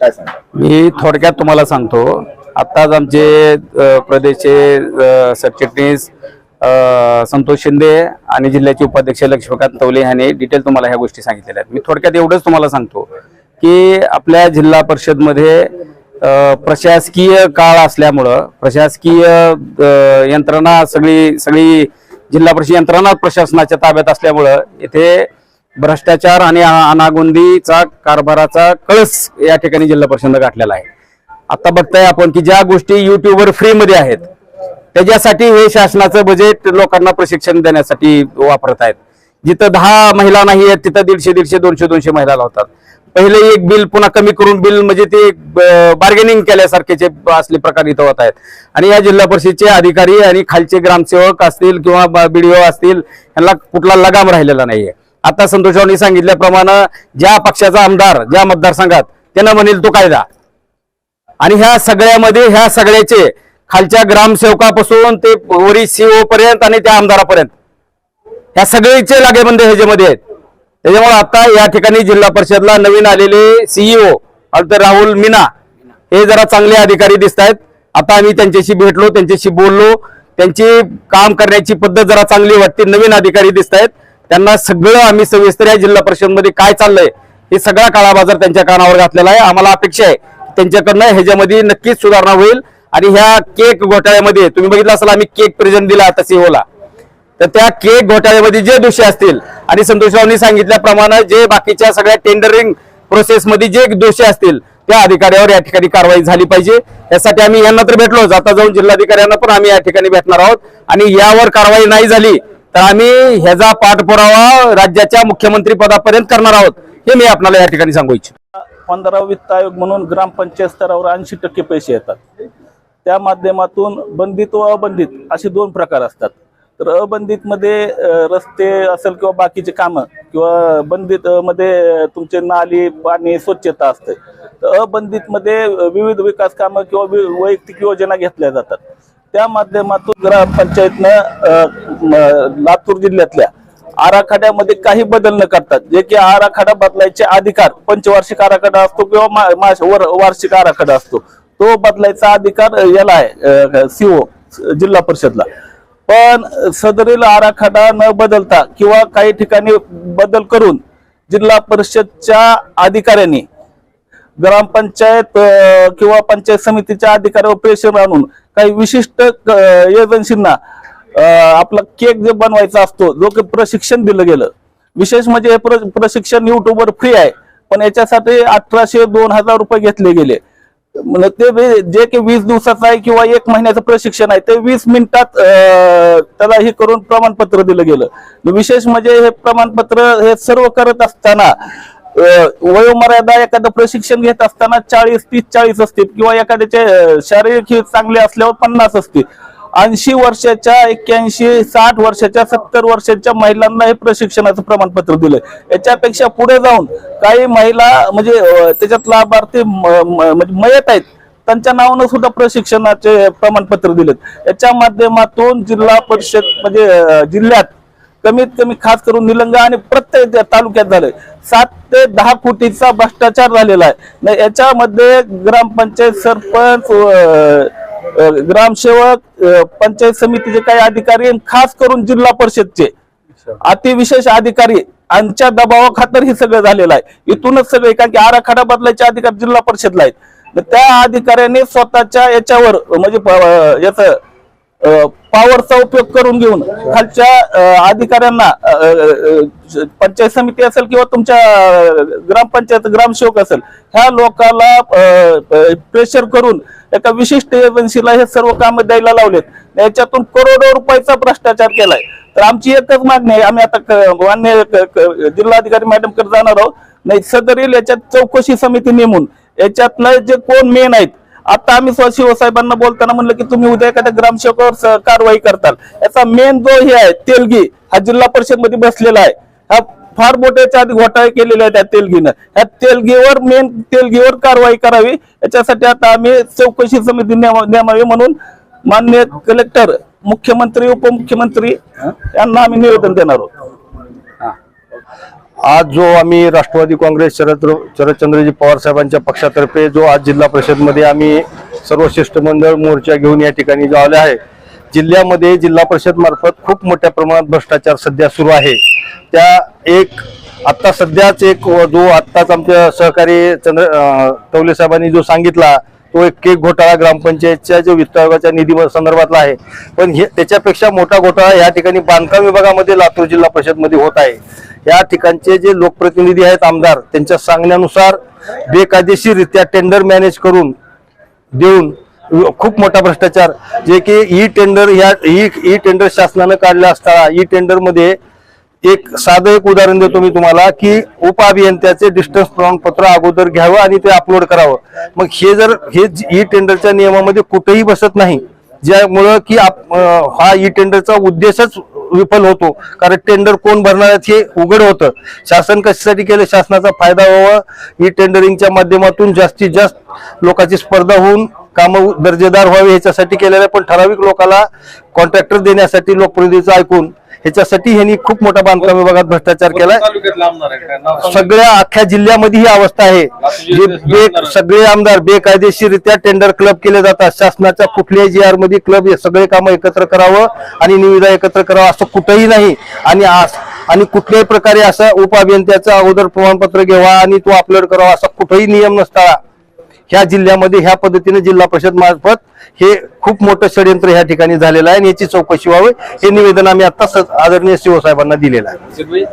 काय सांगा मी थोडक्यात तुम्हाला सांगतो. आत्ताच आमचे प्रदेशचे सरचिटणीस संतोष शिंदे आणि जिल्ह्याचे उपाध्यक्ष लक्ष्मीकांत तवले यांनी डिटेल तुम्हाला ह्या गोष्टी सांगितलेल्या आहेत. मी थोडक्यात एवढंच तुम्हाला सांगतो की आपल्या जिल्हा परिषदमध्ये प्रशासकीय काळ असल्यामुळं प्रशासकीय यंत्रणा सगळी सगळी जिल्हा परिषद यंत्रणा प्रशासनाच्या ताब्यात असल्यामुळं इथे भ्रष्टाचार आणि अनागोंदीचा कारभाराचा कळस या ठिकाणी जिल्हा परिषद गाठलेला आहे. आता बघताय आपण की ज्या गोष्टी युट्यूबवर फ्रीमध्ये आहेत त्याच्यासाठी हे शासनाचं बजेट लोकांना प्रशिक्षण देण्यासाठी वापरत आहेत. जिथं दहा महिला नाही आहेत तिथं दीडशे दीडशे दोनशे दोनशे महिला लावतात. पहिले एक बिल पुन्हा कमी करून बिल म्हणजे ते बार्गेनिंग केल्यासारखेचे असले प्रकार इथं होत आहेत. आणि या जिल्हा परिषदचे अधिकारी आणि खालचे ग्रामसेवक असतील किंवा बीडीओ असतील यांना कुठला लगाम राहिलेला नाहीये. आता संतोषरावांनी सांगितल्याप्रमाणे ज्या पक्षाचा आमदार ज्या मतदारसंघात त्यांना म्हणेल तो कायदा. आणि ह्या सगळ्यामध्ये ह्या सगळ्याचे खालच्या ग्रामसेवकापासून ते वरी सीओ पर्यंत आणि त्या आमदारापर्यंत. ह्या सगळीचे लागेबंद ह्याच्यामध्ये आहेत. त्याच्यामुळे आता या ठिकाणी जिल्हा परिषदला नवीन आलेले सीईओ तर राहुल मीना हे जरा चांगले अधिकारी दिसत आहेत आता आम्ही त्यांच्याशी भेटलो त्यांच्याशी बोललो. त्यांची काम करण्याची पद्धत जरा चांगली वाटते. नवीन अधिकारी दिसत आहेत त्यांना सगळं आम्ही सविस्तर या जिल्हा परिषदमध्ये काय चाललंय हे सगळा काळाबाजार त्यांच्या कानावर घातलेला आहे. आम्हाला अपेक्षा आहे त्यांच्याकडनं ह्याच्यामध्ये नक्कीच सुधारणा होईल. आणि ह्या केक घोटाळ्यामध्ये तुम्ही बघितलं असाल आम्ही केक प्रेझेंट दिला तसे होला. तर त्या केक घोटाळ्यामध्ये जे दोषी असतील आणि संतोषरावनी सांगितल्याप्रमाणे जे बाकीच्या सगळ्या टेंडरिंग प्रोसेसमध्ये जे दोषी असतील त्या अधिकाऱ्यावर या ठिकाणी कारवाई झाली पाहिजे. यासाठी आम्ही यांना तर भेटलोच. आता जाऊन जिल्हाधिकाऱ्यांना पण आम्ही या ठिकाणी भेटणार आहोत. आणि यावर कारवाई नाही झाली तर आम्ही ह्याचा पाठपुरावा राज्याच्या मुख्यमंत्री पदापर्यंत करणार आहोत. हे मी आपल्याला या ठिकाणी सांगू इच्छितो. पंधरा वित्त आयोग म्हणून ग्रामपंचायत स्तरावर ऐंशी टक्के पैसे येतात. त्या माध्यमातून बंधित व अबंधित असे दोन प्रकार असतात. तर अबंधित मध्ये रस्ते असेल किंवा बाकीचे कामं किंवा बंधित मध्ये तुमचे नाली पाणी स्वच्छता असते. तर अबंधित मध्ये विविध विकास कामं किंवा वैयक्तिक योजना घेतल्या जातात. त्या माध्यमातून ग्रामपंचायतनं लातूर जिल्ह्यातल्या आराखड्यामध्ये काही बदल न करतात जे की आराखडा बदलायचे अधिकार पंचवार्षिक आराखडा असतो किंवा वार्षिक आराखडा असतो तो बदलायचा अधिकार याला आहे सीओ जिल्हा परिषदला. पण सदरील आराखडा न बदलता किंवा काही ठिकाणी बदल करून जिल्हा परिषदच्या अधिकाऱ्यांनी ग्रामपंचायत किंवा पंचायत समितीच्या अधिकाऱ्यावर प्रेशर आणून काही विशिष्ट एजन्सींना आपला केक जे बनवायचा असतो जो की प्रशिक्षण दिलं गेलं. विशेष म्हणजे हे प्र- प्रशिक्षण युट्यूबवर फ्री आहे पण याच्यासाठी अठराशे दोन हजार रुपये घेतले गेले. म्हणजे ते जे की वीस दिवसाचं आहे किंवा एक महिन्याचं प्रशिक्षण आहे ते वीस मिनिटात त्याला हे करून प्रमाणपत्र दिलं गेलं. विशेष म्हणजे हे प्रमाणपत्र हे सर्व करत असताना वयोमर्यादा एखादं प्रशिक्षण घेत असताना चाळीस तीस चाळीस असतील किंवा एखाद्याचे शारीरिक हे चांगले असल्यावर पन्नास असतील ऐंशी वर्षाच्या एक्क्याऐंशी साठ वर्षाच्या सत्तर वर्षाच्या महिलांना हे प्रशिक्षणाचं प्रमाणपत्र दिलंय. याच्यापेक्षा पुढे जाऊन काही महिला म्हणजे त्याच्यात लाभार्थी म- म- म्हणजे मयत आहेत त्यांच्या नावानं सुद्धा प्रशिक्षणाचे प्रमाणपत्र दिलेत. याच्या माध्यमातून जिल्हा परिषद म्हणजे जिल्ह्यात कमीत कमी खास करून निलंगा आणि प्रत्येक तालुक्यात झालंय. सात ते दहा कोटीचा भ्रष्टाचार झालेला आहे. न याच्यामध्ये ग्रामपंचायत सरपंच ग्रामसेवक पंचायत समितीचे काही अधिकारी आणि खास करून जिल्हा परिषदचे अतिविशेष अधिकारी यांच्या दबावाखातर हे सगळं झालेलं आहे. इथूनच सगळे कारण की आराखडा बदलायचे अधिकार जिल्हा परिषदला आहेत. त्या अधिकाऱ्यांनी स्वतःच्या याच्यावर म्हणजे याच याचं पॉवरचा उपयोग करून घेऊन खालच्या अधिकाऱ्यांना पंचायत समिती असेल किंवा तुमच्या ग्रामपंचायत ग्रामसेवक असेल ह्या लोकाला प्रेशर करून एका विशिष्ट एजन्सीला हे सर्व काम द्यायला लावलेत. याच्यातून करोडो रुपयाचा भ्रष्टाचार केलाय. तर आमची एकच मागणी आहे आम्ही आता क- मान्य क- जिल्हाधिकारी मॅडमकडे जाणार आहोत. नाही सदरील याच्यात चौकशी समिती नेमून याच्यातलं जे कोण मेन आहेत आता आम्ही शिवसाहेबांना बोलताना म्हणलं की तुम्ही उद्या एखाद्या ग्रामसेवकावर कारवाई करताल. याचा मेन जो हे आहे तेलगी. हा जिल्हा परिषदमध्ये बसलेला आहे. हा फार मोठ्याच्या आधी घोटाळे केलेले आहेत त्या तेलगीनं. ह्या तेलगीवर मेन तेलगीवर कारवाई करावी. याच्यासाठी आता आम्ही चौकशी समिती नेमावी म्हणून मान्य कलेक्टर मुख्यमंत्री उपमुख्यमंत्री यांना आम्ही निवेदन देणार आहोत. आज जो आम्ही राष्ट्रवादी काँग्रेस शरद शरदचंद्रजी पवार साहेबांच्या पक्षातर्फे जो आज जिल्हा परिषदमध्ये आम्ही सर्व शिष्टमंडळ मोर्चा घेऊन या ठिकाणी जो आले आहे जिल्ह्यामध्ये जिल्हा परिषद मार्फत खूप मोठ्या प्रमाणात भ्रष्टाचार सध्या सुरू आहे. त्या एक आत्ता सध्याच एक जो आत्ताच आमच्या सहकारी चंद्र टवले साहेबांनी जो सांगितला तो एक केक घोटाळा ग्रामपंचायतच्या जो वित्त आयोगाच्या निधी संदर्भातला आहे. पण हे त्याच्यापेक्षा मोठा घोटाळा या ठिकाणी बांधकाम विभागामध्ये लातूर जिल्हा परिषदमध्ये होत आहे. या ठिकाणचे जे लोकप्रतिनिधी आहेत आमदार त्यांच्या सांगण्यानुसार बेकायदेशीररित्या टेंडर मॅनेज करून देऊन खूप मोठा भ्रष्टाचार. जे की ई टेंडर ह्या ई ई टेंडर शासनानं काढला असताना ई टेंडरमध्ये एक साधं एक उदाहरण देतो मी तुम्हाला की उप अभियंत्याचे डिस्टन्स प्रमाणपत्र अगोदर घ्यावं आणि ते अपलोड करावं. मग हे जर हे ई टेंडरच्या नियमामध्ये कुठेही बसत नाही ज्यामुळं की आप- हा ई टेंडरचा उद्देशच विफल होतो. कारण टेंडर कोण भरणार हे उघड होतं. शासन कशासाठी केलं? शासनाचा फायदा व्हावा. ई टेंडरिंगच्या माध्यमातून जास्तीत जास्त लोकांची स्पर्धा होऊन कामं दर्जेदार व्हावे ह्याच्यासाठी केलेलं आहे. पण ठराविक लोकांना कॉन्ट्रॅक्टर देण्यासाठी लोकप्रतिनिधीचं ऐकून ह्याच्यासाठी ह्यांनी खूप मोठा बांधकाम विभागात भ्रष्टाचार केलाय. सगळ्या अख्ख्या जिल्ह्यामध्ये ही अवस्था आहे. जे बे सगळे आमदार बेकायदेशीररित्या टेंडर क्लब केले जातात. शासनाच्या कुठल्याही जी आरमध्ये क्लब सगळे कामं एकत्र करावं आणि निविदा एकत्र करावं असं कुठंही नाही. आणि आणि कुठल्याही प्रकारे असं उप अभियंत्याचं अगोदर प्रमाणपत्र घ्यावा आणि तो अपलोड करावा असा कुठेही नियम नसता ह्या जिल्ह्यामध्ये ह्या पद्धतीने जिल्हा परिषद मार्फत हे खूप मोठं षडयंत्र ह्या ठिकाणी झालेलं आहे आणि याची चौकशी व्हावी हे निवेदन आम्ही आता आदरणीय शिवसाहेबांना दिलेलं आहे.